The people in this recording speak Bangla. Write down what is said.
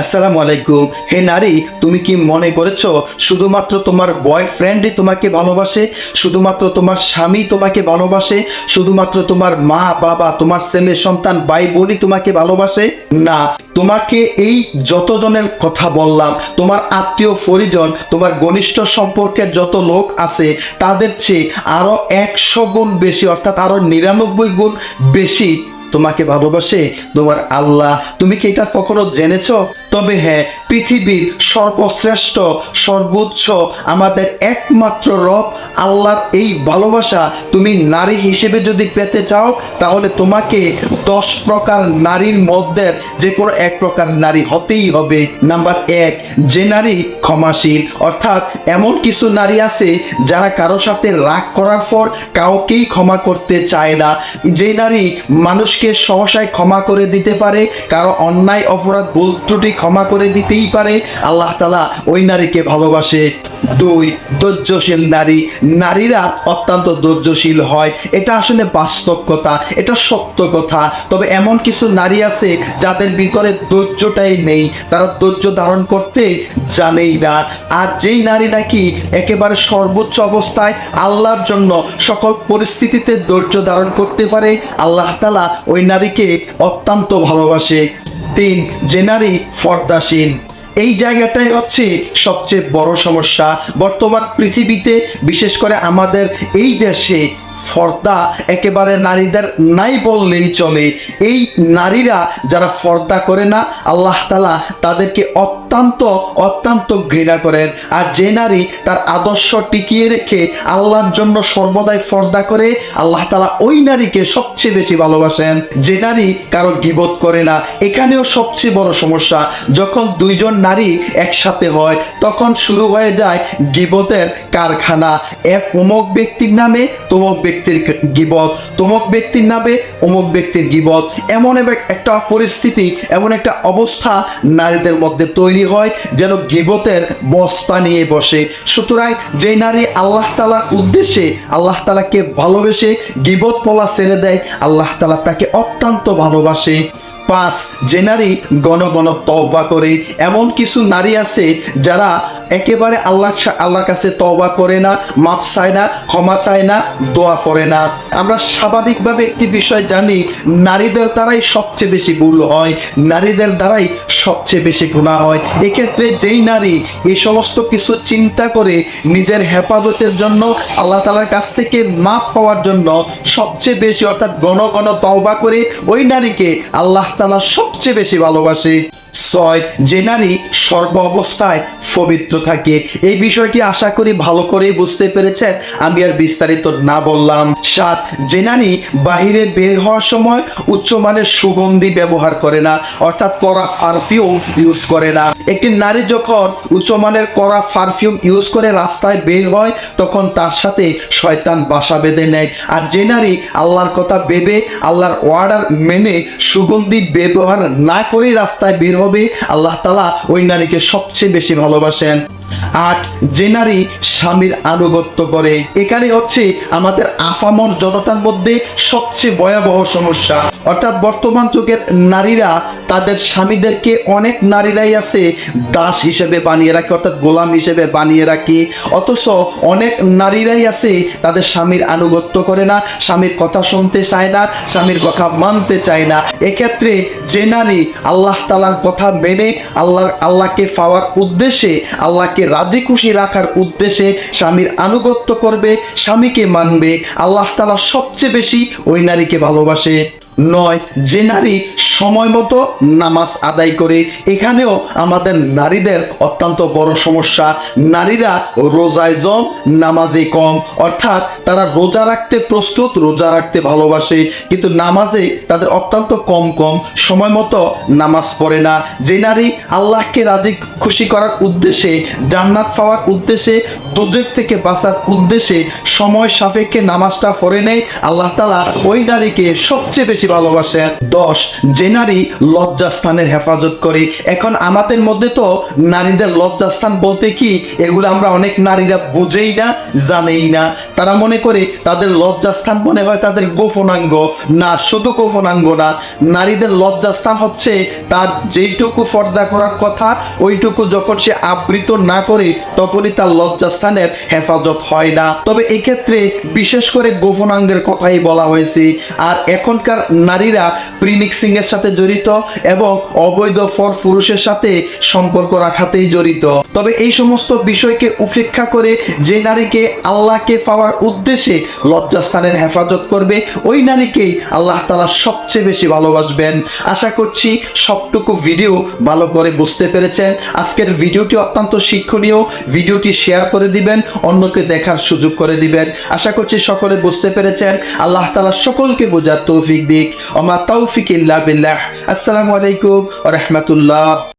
আসসালামু আলাইকুম। হে নারী, তুমি কি মনে করেছ, শুধুমাত্র তোমার বয়ফ্রেন্ডই তোমাকে ভালোবাসে? শুধুমাত্র তোমার স্বামী তোমাকে ভালোবাসে? শুধুমাত্র তোমার মা, বাবা, তোমার ছেলে, সন্তান, ভাই, বোনই তোমাকে ভালোবাসে? না, তোমাকে এই যতজনের কথা বললাম, তোমার আত্মীয় পরিজন, তোমার ঘনিষ্ঠ সম্পর্কের যত লোক আছে, তাদের চেয়ে আরও একশো গুণ বেশি, অর্থাৎ আরও নিরানব্বই গুণ বেশি তোমাকে ভালোবাসে তোমার আল্লাহ। তুমি কি এটা কখনো জেনেছ? তবে হ্যাঁ পৃথিবীর সর্বশ্রেষ্ঠ, সর্বোচ্চ, আমাদের একমাত্র রব, আল্লাহর এই ভালোবাসা তুমি নারী হিসেবে যদি পেতে চাও, তাহলে তোমাকে দশ প্রকার নারীর মধ্যে যে কোনো এক প্রকার নারী হতেই হবে। নাম্বার এক, যে নারী ক্ষমাশীল। অর্থাৎ এমন কিছু নারী আছে যারা কারও সাথে রাগ করার পর কাউকেই ক্ষমা করতে চায় না। যে নারী মানুষকে সহসায় ক্ষমা করে দিতে পারে, কারও অন্যায়, অপরাধ, ভুল ত্রুটি ক্ষমা করে দিতেই পারে। আল্লাহ তালা ওই নারীকে ভালোবাসে। দুই, ধৈর্যশীল নারী। নারীরা অত্যন্ত ধৈর্যশীল হয়। এটা আসলে বাস্তব কথা এটা সত্য কথা। তবে এমন কিছু নারী আছে যাদের ভিতরে ধৈর্যটাই নেই। তারা ধৈর্য ধারণ করতে জানেই না। আর যেই নারী নাকি একেবারে সর্বোচ্চ অবস্থায় আল্লাহর জন্য সকল পরিস্থিতিতে ধৈর্য ধারণ করতে পারে, আল্লাহ তালা ওই নারীকে অত্যন্ত ভালোবাসে। তিন যে নারী ফর্দাসীন এই জায়গাটাই হচ্ছে সবচেয়ে বড় সমস্যা। বর্তমান পৃথিবীতে, বিশেষ করে আমাদের এই দেশে ফর্দা একেবারে নারীদের নাই বললেই চলে। এই নারীরা যারা ফর্দা করে না, আল্লাহ তালা তাদেরকে অত্যন্ত অত্যন্ত ঘৃণা করেন। আর যে নারী তার আদর্শ টিকিয়ে রেখে আল্লাহর জন্য সর্বদাই ফর্দা করে, আল্লাহ তালা ওই নারীকে সবচেয়ে বেশি ভালোবাসেন। যে নারী কারও গিবত করে না, এখানেও সবচেয়ে বড় সমস্যা, যখন দুইজন নারী একসাথে হয়, তখন শুরু হয়ে যায় গিবতের কারখানা। এক অমুক ব্যক্তির নামে, তমুক ব্যক্তির গিবত, তমক ব্যক্তির নামে অমুক ব্যক্তির গিবত। এমন এক- একটা পরিস্থিতি, এমন একটা অবস্থা নারীদের মধ্যে তৈরি হয় যেন গিবতের বস্তা নিয়ে বসে। সুতরাং যে নারী আল্লাহ তালার উদ্দেশ্যে, আল্লাহ তালাকে ভালোবেসে গিবত পলা ছেড়ে দেয়, আল্লাহ তালা তাকে অত্যন্ত ভালোবাসে। পাঁচ যে নারী গণ গণ তওবা করে, এমন কিছু নারী আছে যারা একেবারে আল্লাহ আল্লাহর কাছে তওবা করে না মাপ চায় না, ক্ষমা চায় না, দোয়া করে না। আমরা স্বাভাবিকভাবে একটি বিষয় জানি, নারীদের দ্বারাই সবচেয়ে বেশি ভুল হয়, নারীদের দ্বারাই সবচেয়ে বেশি গুণা হয়। এক্ষেত্রে যেই নারী এই সমস্ত কিছু চিন্তা করে নিজের হেফাজতের জন্য আল্লাহ তালার কাছ থেকে মাফ পাওয়ার জন্য সবচেয়ে বেশি অর্থাৎ গণ গণ তওবা করে, ওই নারীকে আল্লাহ তালা সবচেয়ে বেশি ভালোবাসে। ছয়, যে নারী সর্ব অবস্থায় পবিত্র থাকে। এই বিষয়টি আশা করি ভালো করে বুঝতে পেরেছেন। আমি আর বিস্তারিত না বললাম। সাত, যে নারী বাহিরে বের হওয়ার সময় উচ্চমানের সুগন্ধি ব্যবহার করে না, অর্থাৎ কড়া পারফিউম ইউজ করে না। একটি নারী যখন উচ্চমানের কড়া পারফিউম ইউজ করে রাস্তায় বের হয়, তখন তার সাথে শয়তান বাসা বেঁধে নেয়। আর যে নারী আল্লাহর কথা ভেবে, আল্লাহর অর্ডার মেনে সুগন্ধি ব্যবহার না করেই রাস্তায় বের হবে, আল্লাহ তালা ওই নারীকে সবচেয়ে বেশি ভালোবাসেন। আট যে নারী স্বামীর আনুগত্য করে, এখানে হচ্ছে আমাদের আফামর জনতার মধ্যে সবচেয়ে ভয়াবহ সমস্যা। অর্থাৎ বর্তমান যুগের নারীরা তাদের স্বামীদেরকে অনেক নারীরাই আছে দাস হিসেবে বানিয়ে রাখে, অর্থাৎ গোলাম হিসেবে বানিয়ে রাখে। অথচ অনেক নারীরাই আছে তাদের স্বামীর আনুগত্য করে না, স্বামীর কথা শুনতে চায় না, স্বামীর কথা মানতে চায় না। এক্ষেত্রে যে নারী আল্লাহ তালার কথা মেনে আল্লাহ আল্লাহকে পাওয়ার উদ্দেশ্যে, আল্লাহকে রাজি খুশি রাখার উদ্দেশ্যে স্বামীর আনুগত্য করবে, স্বামীকে মানবে, আল্লাহ তালা সবচেয়ে বেশি ওই নারীকে ভালোবাসে। নয়, যে নারী সময় মতো নামাজ আদায় করে, এখানেও আমাদের নারীদের অত্যন্ত বড় সমস্যা। নারীরা রোজায় জম, নামাজে কম। অর্থাৎ তারা রোজা রাখতে প্রস্তুত, রোজা রাখতে ভালোবাসে, কিন্তু নামাজে তাদের অত্যন্ত কম কম, সময় মতো নামাজ পড়ে না। যে নারী আল্লাহকে রাজি, খুশি করার উদ্দেশ্যে, জান্নাত পাওয়ার উদ্দেশ্যে দুজক থেকে বাঁচার উদ্দেশ্যে সময় সাপেক্ষে নামাজটা পড়ে নেয়, আল্লাহ তালা ওই নারীকে সবচেয়ে বেশি ভালোবাসেন। দশ, যে নারী লজ্জাস্থানের হেফাজত করে। এখন আমাদের মধ্যে তো নারীদের লজ্জাস্থান বলতে কি? এগুলো আমরা অনেক নারীরা বুঝেই না, জানেই না। তারা মনে করে তাদের লজ্জাস্থান মনে হয় তাদের গোপনাঙ্গ। না, শুধু গোপনাঙ্গ না, নারীদের লজ্জাস্থান হচ্ছে তার যেইটুকু পর্দা করার কথা, ওইটুকু যখন সে আবৃত না করে, তখনই তার লজ্জাস্থানের হেফাজত হয় না। তবে এক্ষেত্রে বিশেষ করে গোপনাঙ্গের কথাই বলা হয়েছে। আর এখনকার নারীরা প্রিমিক্সিং এর সাথে জড়িত এবং অবৈধ ফর পুরুষের সাথে সম্পর্ক রাখাতেই জড়িত। তবে এই সমস্ত বিষয়কে উপেক্ষা করে যে নারীকে আল্লাহকে পাওয়ার উদ্দেশ্যে লজ্জাস্থানের হেফাজত করবে, ওই নারীকেই আল্লাহ তালা সবচেয়ে বেশি ভালোবাসবেন। আশা করছি সবটুকু ভিডিও ভালো করে বুঝতে পেরেছেন। আজকের ভিডিওটি অত্যন্ত শিক্ষণীয়। ভিডিওটি শেয়ার করে দিবেন, অন্যকে দেখার সুযোগ করে দিবেন। আশা করছি সকলে বুঝতে পেরেছেন। আল্লাহ তালা সকলকে বোঝার তৌফিক দিক। অমা তৌফিক ইল্লা বিল্লাহ। আসসালামু আলাইকুম রহমতুল্লাহ।